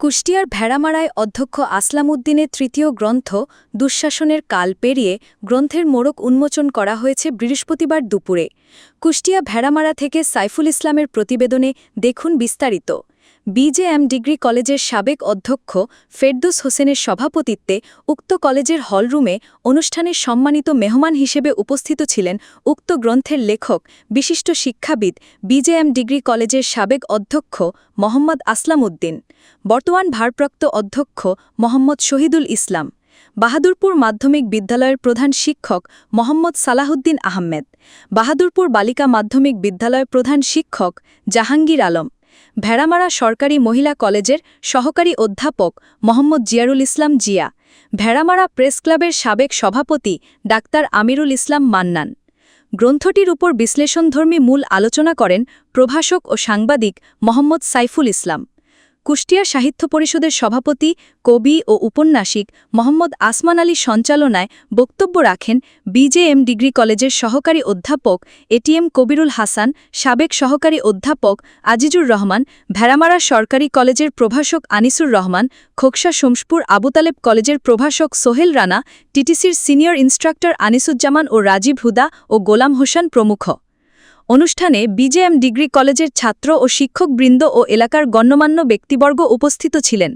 কুষ্টিয়ার ভেড়ামারায় অধ্যক্ষ আসলাম উদ্দিনের তৃতীয় গ্রন্থ দুঃশাসনের কাল পেরিয়ে গ্রন্থের মোড়ক উন্মোচন করা হয়েছে বৃহস্পতিবার দুপুরে। কুষ্টিয়া ভেড়ামারা থেকে সাইফুল ইসলামের প্রতিবেদনে দেখুন বিস্তারিত। বিজেএম ডিগ্রি কলেজের সাবেক অধ্যক্ষ ফেরদুস হোসেনের সভাপতিত্বে উক্ত কলেজের হলরুমে অনুষ্ঠানের সম্মানিত মেহমান হিসেবে উপস্থিত ছিলেন উক্ত গ্রন্থের লেখক, বিশিষ্ট শিক্ষাবিদ, বিজেএম ডিগ্রি কলেজের সাবেক অধ্যক্ষ মোহাম্মদ আসলাম উদ্দিন বর্তমান ভারপ্রাপ্ত অধ্যক্ষ মোহাম্মদ শহীদুল ইসলাম, বাহাদুরপুর মাধ্যমিক বিদ্যালয়ের প্রধান শিক্ষক মোহাম্মদ সালাহুদ্দিন আহমেদ, বাহাদুরপুর বালিকা মাধ্যমিক বিদ্যালয়ের প্রধান শিক্ষক জাহাঙ্গীর আলম ভেড়ামারা সরকারি মহিলা কলেজের সহকারী অধ্যাপক মোহাম্মদ জিয়ারুল ইসলাম জিয়া, ভেড়ামারা প্রেস ক্লাবের সাবেক সভাপতি ডাক্তার আমিরুল ইসলাম মান্নান। গ্রন্থটির উপর বিশ্লেষণধর্মী মূল আলোচনা করেন প্রভাষক ও সাংবাদিক মোহাম্মদ সাইফুল ইসলাম। কুষ্টিয়া সাহিত্য পরিষদের সভাপতি, কবি ও উপন্যাসিক মোহাম্মদ আসমান আলী সঞ্চালনায় বক্তব্য রাখেন বিজেএম ডিগ্রি কলেজের সহকারী অধ্যাপক এটিএম কবিরুল হাসান, সাবেক সহকারী অধ্যাপক আজিজুর রহমান, ভেড়ামারা সরকারি কলেজের প্রভাষক আনিসুর রহমান, খোকসা শমসপুর আবুতালেব কলেজের প্রভাষক সোহেল রানা, টিটিসির সিনিয়র ইনস্ট্রাক্টর আনিসুজ্জামান ও রাজীব হুদা ও গোলাম হোসেন প্রমুখ। অনুষ্ঠানে বিজেএম ডিগ্রি কলেজের ছাত্র ও শিক্ষকবৃন্দ ও এলাকার গণ্যমান্য ব্যক্তিবর্গ উপস্থিত ছিলেন।